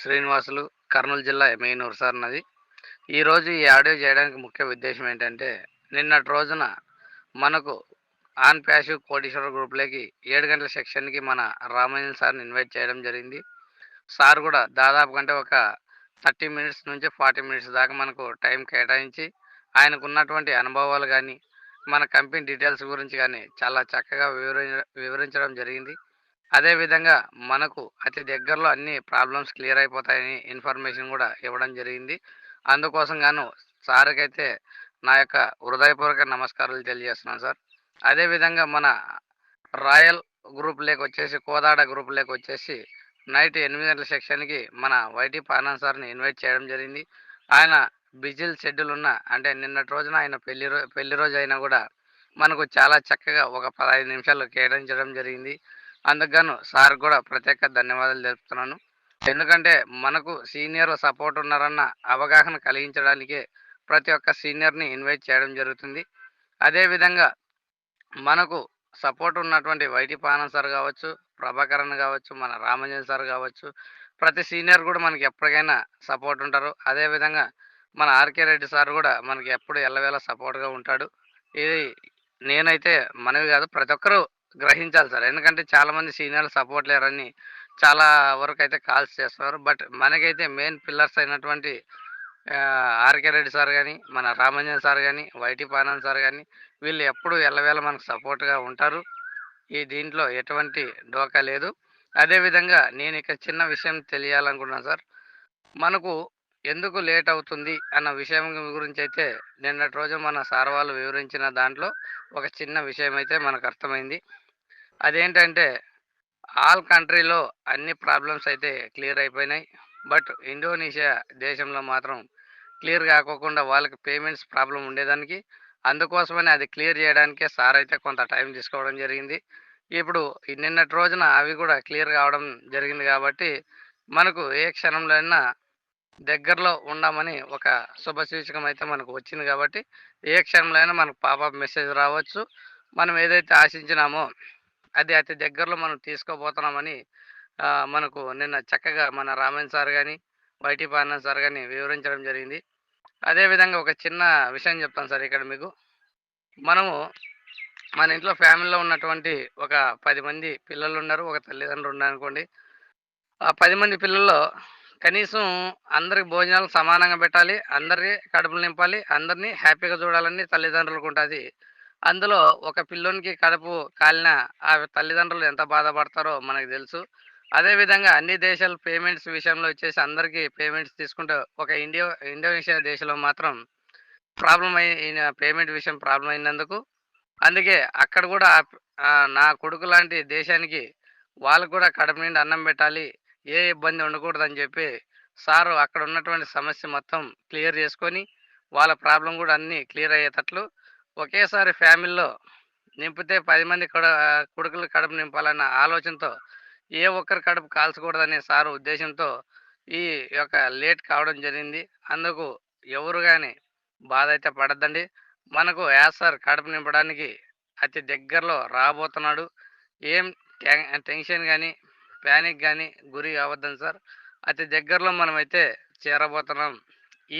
శ్రీనివాసులు కర్నూలు జిల్లా మెయినూరు సార్ నది. ఈరోజు ఈ ఆడియో చేయడానికి ముఖ్య ఉద్దేశం ఏంటంటే నిన్నటి రోజున మనకు ఆన్ ప్యాసివ్ కోటీశ్వర గ్రూప్లోకి ఏడు గంటల సెక్షన్కి మన రామాయణ సార్ని ఇన్వైట్ చేయడం జరిగింది. సార్ కూడా దాదాపు కంటే ఒక థర్టీ మినిట్స్ నుంచి ఫార్టీ మినిట్స్ దాకా మనకు టైం కేటాయించి ఆయనకు ఉన్నటువంటి అనుభవాలు కానీ మన కంపెనీ డీటెయిల్స్ గురించి కానీ చాలా చక్కగా వివరించ వివరించడం జరిగింది. అదేవిధంగా మనకు అతి దగ్గరలో అన్ని ప్రాబ్లమ్స్ క్లియర్ అయిపోతాయని ఇన్ఫర్మేషన్ కూడా ఇవ్వడం జరిగింది. అందుకోసం గాను సార్కైతే నా యొక్క హృదయపూర్వక నమస్కారాలు తెలియజేస్తున్నాను సార్. అదేవిధంగా మన రాయల్ గ్రూప్ లేక వచ్చేసి కోదాడ గ్రూప్ లేక వచ్చేసి నైట్ ఎనిమిది గంటల సెక్షన్కి మన వైటీ పానాన్ సార్ని ఇన్వైట్ చేయడం జరిగింది. ఆయన బిజిల్ షెడ్యూల్ ఉన్న అంటే నిన్నటి రోజున ఆయన పెళ్ళి రో పెళ్ళి రోజు అయినా కూడా మనకు చాలా చక్కగా ఒక పదహైదు నిమిషాలు కేటాయించడం జరిగింది. అందుకు సార్ కూడా ప్రత్యేక ధన్యవాదాలు తెలుపుతున్నాను. ఎందుకంటే మనకు సీనియర్ సపోర్ట్ ఉన్నారన్న అవగాహన కలిగించడానికే ప్రతి ఒక్క సీనియర్ని ఇన్వైట్ చేయడం జరుగుతుంది. అదేవిధంగా మనకు సపోర్ట్ ఉన్నటువంటి వైటి పానం సార్ కావచ్చు ప్రభాకరన్ కావచ్చు మన రామంజన్ సార్ కావచ్చు ప్రతి సీనియర్ కూడా మనకి ఎప్పటికైనా సపోర్ట్ ఉంటారు. అదేవిధంగా మన ఆర్కే రెడ్డి సార్ కూడా మనకి ఎప్పుడు ఎల్లవేళ సపోర్ట్గా ఉంటాడు. ఇది నేనైతే మనవి కాదు ప్రతి ఒక్కరూ గ్రహించాలి సార్. ఎందుకంటే చాలామంది సీనియర్లు సపోర్ట్ లేరని చాలా వరకు అయితే కాల్స్ చేస్తున్నారు. బట్ మనకైతే మెయిన్ పిల్లర్స్ అయినటువంటి ఆర్కే రెడ్డి సార్ కానీ మన రామంజన్ సార్ కానీ వైటి పానన్ సార్ కానీ వీళ్ళు ఎప్పుడు ఎల్లవేళ మనకు సపోర్ట్గా ఉంటారు. ఈ దీంట్లో ఎటువంటి డోకా లేదు. అదేవిధంగా నేను ఇక చిన్న విషయం తెలియాలనుకుంటున్నాను సార్. మనకు ఎందుకు లేట్ అవుతుంది అన్న విషయం గురించి అయితే నిన్నటి రోజు మన సార్ వాళ్ళు వివరించిన దాంట్లో ఒక చిన్న విషయం అయితే మనకు అర్థమైంది. అదేంటంటే ఆల్ కంట్రీలో అన్ని ప్రాబ్లమ్స్ అయితే క్లియర్ అయిపోయినాయి. బట్ ఇండోనేషియా దేశంలో మాత్రం క్లియర్ కాకోకుండా వాళ్ళకి పేమెంట్స్ ప్రాబ్లం ఉండేదానికి. అందుకోసమని అది క్లియర్ చేయడానికే సార్ అయితే కొంత టైం తీసుకోవడం జరిగింది. ఇప్పుడు నిన్నటి రోజున అవి కూడా క్లియర్ కావడం జరిగింది కాబట్టి మనకు ఏ క్షణంలో అయినా దగ్గరలో ఉండమని ఒక శుభ సూచకం అయితే మనకు వచ్చింది కాబట్టి ఏ క్షణంలో అయినా మనకు పాప మెసేజ్ రావచ్చు. మనం ఏదైతే ఆశించినామో అది అతి దగ్గరలో మనం తీసుకోబోతున్నామని మనకు నిన్న చక్కగా మన రామన్ సార్ కానీ వైటి పానన్ సార్ కానీ వివరించడం జరిగింది. అదేవిధంగా ఒక చిన్న విషయం చెప్తాను సార్ ఇక్కడ మీకు. మనము మన ఇంట్లో ఫ్యామిలీలో ఉన్నటువంటి ఒక పది మంది పిల్లలు ఉన్నారు ఒక తల్లిదండ్రులు ఉన్నారు అనుకోండి. ఆ పది మంది పిల్లల్లో కనీసం అందరికి భోజనాలు సమానంగా పెట్టాలి అందరి కడుపులు నింపాలి అందరినీ హ్యాపీగా చూడాలని తల్లిదండ్రులకు ఉంటుంది. అందులో ఒక పిల్లోనికి కడుపు కాలిన ఆ తల్లిదండ్రులు ఎంత బాధపడతారో మనకు తెలుసు. అదేవిధంగా అన్ని దేశాల పేమెంట్స్ విషయంలో వచ్చేసి అందరికీ పేమెంట్స్ తీసుకుంటే ఒక ఇండియా ఇండోనేషియా దేశంలో మాత్రం ప్రాబ్లం అయిన పేమెంట్ విషయం ప్రాబ్లం అయినందుకు. అందుకే అక్కడ కూడా నా కొడుకు లాంటి దేశానికి వాళ్ళకు కూడా కడుపు నిండి అన్నం పెట్టాలి ఏ ఇబ్బంది ఉండకూడదని చెప్పి సారు అక్కడ ఉన్నటువంటి సమస్య మొత్తం క్లియర్ చేసుకొని వాళ్ళ ప్రాబ్లం కూడా అన్నీ క్లియర్ అయ్యేటట్లు ఒకేసారి ఫ్యామిలీలో నింపితే పది మంది కడ కొడుకులు కడుపు నింపాలన్న ఆలోచనతో ఏ ఒక్కరి కడుపు కాల్చకూడదనే సారు ఉద్దేశంతో ఈ యొక్క లేట్ కావడం జరిగింది. అందుకు ఎవరు కానీ బాధ అయితే పడద్దండి. మనకు యాస్ సార్ కడుపు నింపడానికి అతి దగ్గరలో రాబోతున్నాడు. ఏం టెన్షన్ కానీ ప్యానిక్ కానీ గురి అవ్వద్దని సార్. అతి దగ్గరలో మనమైతే చేరబోతున్నాం.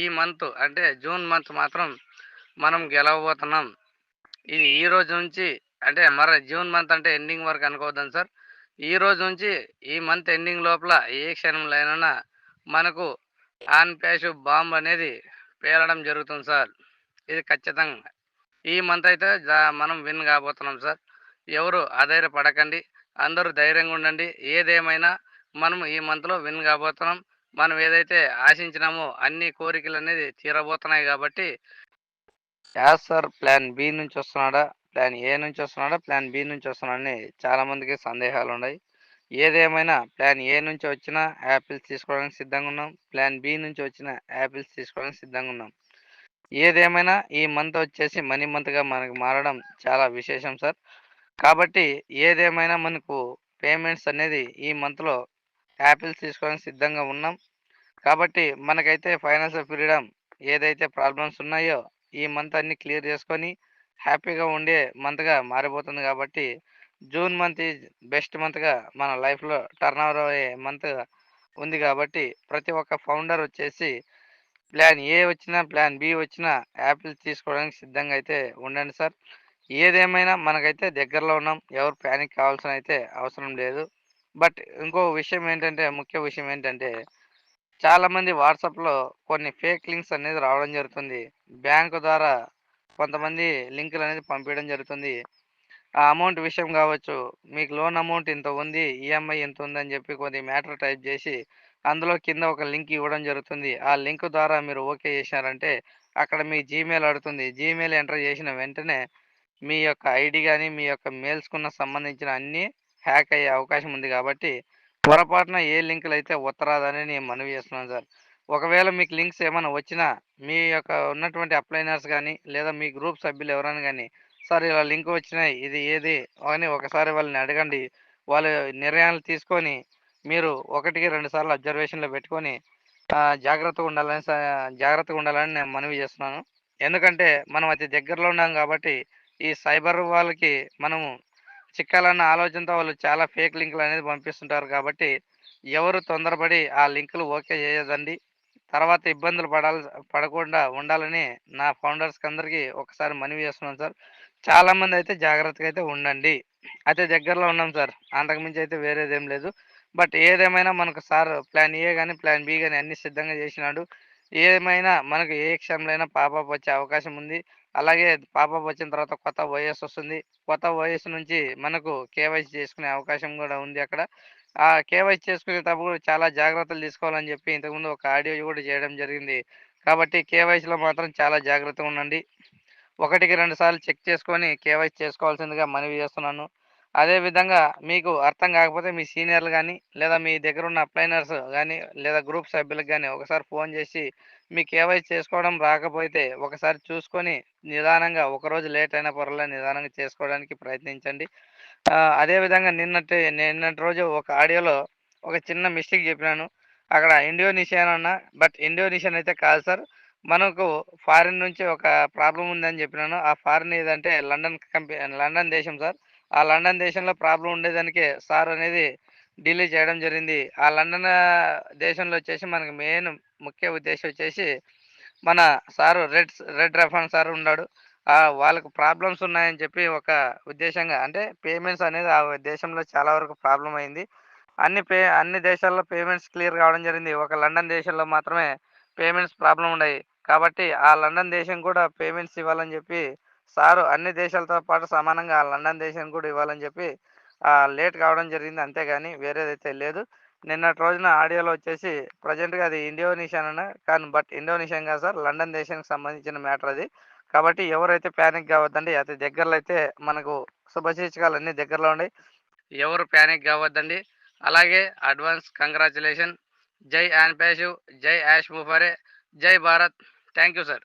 ఈ మంత్ అంటే జూన్ మంత్ మాత్రం మనం గెలవబోతున్నాం. ఇది ఈ రోజు నుంచి అంటే మరి జూన్ మంత్ అంటే ఎండింగ్ వరకు అనుకోవద్దాం సార్. ఈ రోజు నుంచి ఈ మంత్ ఎండింగ్ లోపల ఏ క్షణంలో మనకు ఆన్ ప్యాష్ బాంబ్ అనేది పేలడం జరుగుతుంది సార్. ఇది ఖచ్చితంగా. ఈ మంత్ అయితే మనం విన్ కాబోతున్నాం సార్. ఎవరు అధైర్యపడకండి. అందరూ ధైర్యంగా ఉండండి. ఏదేమైనా మనం ఈ మంత్లో విన్ కాబోతున్నాం. మనం ఏదైతే ఆశించినామో అన్ని కోరికలు అనేది తీరబోతున్నాయి కాబట్టి యాస్ సార్. ప్లాన్ బి నుంచి వస్తున్నాడా? ప్లాన్ ఏ నుంచి వస్తున్నాడా? ప్లాన్ బి నుంచి వస్తున్నాడని చాలామందికి సందేహాలు ఉన్నాయి ఏదేమైనా ప్లాన్ ఏ నుంచి వచ్చినా యాపిల్స్ తీసుకోవడానికి సిద్ధంగా ఉన్నాం. ప్లాన్ బి నుంచి వచ్చిన యాపిల్స్ తీసుకోవడానికి సిద్ధంగా ఉన్నాం. ఏదేమైనా ఈ మంత్ వచ్చేసి మనీ మంత్గా మనకు మారడం చాలా విశేషం సార్. కాబట్టి ఏదేమైనా మనకు పేమెంట్స్ అనేది ఈ మంత్లో యాపిల్స్ తీసుకోవడానికి సిద్ధంగా ఉన్నాం. కాబట్టి మనకైతే ఫైనాన్షియల్ ఫ్రీడమ్ ఏదైతే ప్రాబ్లమ్స్ ఉన్నాయో ఈ మంత్ అన్ని క్లియర్ చేసుకొని హ్యాపీగా ఉండే మంత్గా మారిపోతుంది కాబట్టి జూన్ మంత్ ఈజ్ బెస్ట్ మంత్గా మన లైఫ్లో టర్న్ ఓవర్ అయ్యే మంత్ ఉంది కాబట్టి ప్రతి ఒక్క ఫౌండర్ వచ్చేసి ప్లాన్ ఏ వచ్చినా ప్లాన్ బి వచ్చినా యాపిల్ తీసుకోవడానికి సిద్ధంగా అయితే ఉండండి సార్. ఏదేమైనా మనకైతే దగ్గరలో ఉన్నాం. ఎవరు ప్యానిక్ కావాల్సిన అయితే అవసరం లేదు. బట్ ఇంకో విషయం ఏంటంటే ముఖ్య విషయం ఏంటంటే చాలామంది వాట్సాప్లో కొన్ని ఫేక్ లింక్స్ అనేది రావడం జరుగుతుంది. బ్యాంకు ద్వారా కొంతమంది లింకులు అనేది పంపించడం జరుగుతుంది. ఆ అమౌంట్ విషయం కావచ్చు మీకు లోన్ అమౌంట్ ఇంత ఉంది ఈఎంఐ ఇంత ఉందని చెప్పి కొద్ది మ్యాటర్ టైప్ చేసి అందులో కింద ఒక లింక్ ఇవ్వడం జరుగుతుంది. ఆ లింక్ ద్వారా మీరు ఓకే చేసినారంటే అక్కడ మీ జీమెయిల్ అడుగుతుంది. జీమెయిల్ ఎంటర్ చేసిన వెంటనే మీ యొక్క ఐడి కానీ మీ యొక్క మెయిల్స్కున్న సంబంధించిన అన్నీ హ్యాక్ అయ్యే అవకాశం ఉంది కాబట్టి పొరపాటున ఏ లింకులు అయితే ఉత్తరాదని నేను మనవి చేస్తున్నాను సార్. ఒకవేళ మీకు లింక్స్ ఏమైనా వచ్చినా మీ యొక్క ఉన్నటువంటి అప్లైనర్స్ కానీ లేదా మీ గ్రూప్ సభ్యులు ఎవరైనా కానీ సార్ ఇలా లింక్ వచ్చినాయి ఇది ఏది? అని ఒకసారి వాళ్ళని అడగండి. వాళ్ళు నిర్ణయాలు తీసుకొని మీరు ఒకటికి రెండు సార్లు అబ్జర్వేషన్లో పెట్టుకొని జాగ్రత్తగా ఉండాలని జాగ్రత్తగా ఉండాలని నేను మనవి చేస్తున్నాను. ఎందుకంటే మనం అతి దగ్గరలో ఉన్నాం కాబట్టి ఈ సైబర్ వాళ్ళకి మనము చిక్కాలన్న ఆలోచనతో వాళ్ళు చాలా ఫేక్ లింకులు అనేది పంపిస్తుంటారు కాబట్టి ఎవరు తొందరపడి ఆ లింకులు ఓకే చేయదండి తర్వాత ఇబ్బందులు పడాలి పడకుండా ఉండాలని నా ఫౌండర్స్కి అందరికీ ఒకసారి మనవి చేస్తున్నాను సార్. చాలామంది అయితే జాగ్రత్తగా అయితే ఉండండి. అయితే దగ్గరలో ఉన్నాం సార్. అంతకుమించి అయితే వేరేదేం లేదు. బట్ ఏదేమైనా మనకు సార్ ప్లాన్ ఏ కానీ ప్లాన్ బి కానీ అన్ని సిద్ధంగా చేసినాడు. ఏమైనా మనకు ఏ క్షణంలో అయినా పాపప్ వచ్చే అవకాశం ఉంది. అలాగే పాపం వచ్చిన తర్వాత కొత్త ఓఎస్ వస్తుంది. కొత్త ఓఎస్ నుంచి మనకు కేవైసీ చేసుకునే అవకాశం కూడా ఉంది అక్కడ. ఆ కేవైసీ చేసుకునేటప్పుడు చాలా జాగ్రత్తలు తీసుకోవాలని చెప్పి ఇంతకుముందు ఒక ఆడియో కూడా చేయడం జరిగింది. కాబట్టి కేవైసీలో మాత్రం చాలా జాగ్రత్తగా ఉండండి. ఒకటికి రెండు సార్లు చెక్ చేసుకొని కేవైసీ చేసుకోవాల్సిందిగా మనవి చేస్తున్నాను. అదేవిధంగా మీకు అర్థం కాకపోతే మీ సీనియర్లు కానీ లేదా మీ దగ్గర ఉన్న అప్లైనర్స్ కానీ లేదా గ్రూప్ సభ్యులకు కానీ ఒకసారి ఫోన్ చేసి మీ కేవైసీ చేసుకోవడం రాకపోతే ఒకసారి చూసుకొని నిదానంగా ఒకరోజు లేట్ అయినా పర్వాలేదు నిదానంగా చేసుకోవడానికి ప్రయత్నించండి. అదేవిధంగా నిన్నటి నిన్నటి రోజు ఒక ఆడియోలో ఒక చిన్న మిస్టేక్ చెప్పినాను. అక్కడ ఇండోనేషియన్ అన్న బట్ ఇండోనేషియన్ అయితే కాదు సార్. మనకు ఫారిన్ నుంచి ఒక ప్రాబ్లం ఉందని చెప్పినాను. ఆ ఫారిన్ ఏదంటే లండన్ కంపెనీ లండన్ దేశం సార్. ఆ లండన్ దేశంలో ప్రాబ్లం ఉండేదానికే సార్ అనేది ఢిల్లీ చేయడం జరిగింది. ఆ లండన్ దేశంలో వచ్చేసి మనకి మెయిన్ ముఖ్య ఉద్దేశం వచ్చేసి మన సారు రెడ్ రెడ్ రఫాన్ సార్ ఉన్నాడు. వాళ్ళకు ప్రాబ్లమ్స్ ఉన్నాయని చెప్పి ఒక ఉద్దేశంగా అంటే పేమెంట్స్ అనేది ఆ దేశంలో చాలా వరకు ప్రాబ్లం అయింది. అన్ని పే అన్ని దేశాల్లో పేమెంట్స్ క్లియర్ కావడం జరిగింది. ఒక లండన్ దేశంలో మాత్రమే పేమెంట్స్ ప్రాబ్లం ఉన్నాయి. కాబట్టి ఆ లండన్ దేశం కూడా పేమెంట్స్ ఇవ్వాలని చెప్పి సారు అన్ని దేశాలతో పాటు సమానంగా లండన్ దేశానికి కూడా ఇవ్వాలని చెప్పి లేట్ కావడం జరిగింది అంతేగాని వేరేదైతే లేదు. నిన్నటి రోజున ఆడియోలో వచ్చేసి ప్రజెంట్గా అది ఇండోనేషియన్ కానీ బట్ ఇండోనేషియన్ కాదు సార్ లండన్ దేశానికి సంబంధించిన మ్యాటర్ అది. కాబట్టి ఎవరైతే ప్యానిక్ కావద్దండి అతి దగ్గరలో అయితే మనకు శుభశీర్షకాలు అన్ని దగ్గరలో ఉన్నాయి. ఎవరు ప్యానిక్ కావద్దండి. అలాగే అడ్వాన్స్ కంగ్రాచులేషన్. జై యాన్ పేషు జై యాష్ ముఫరే. జై భారత్. Thank you sir.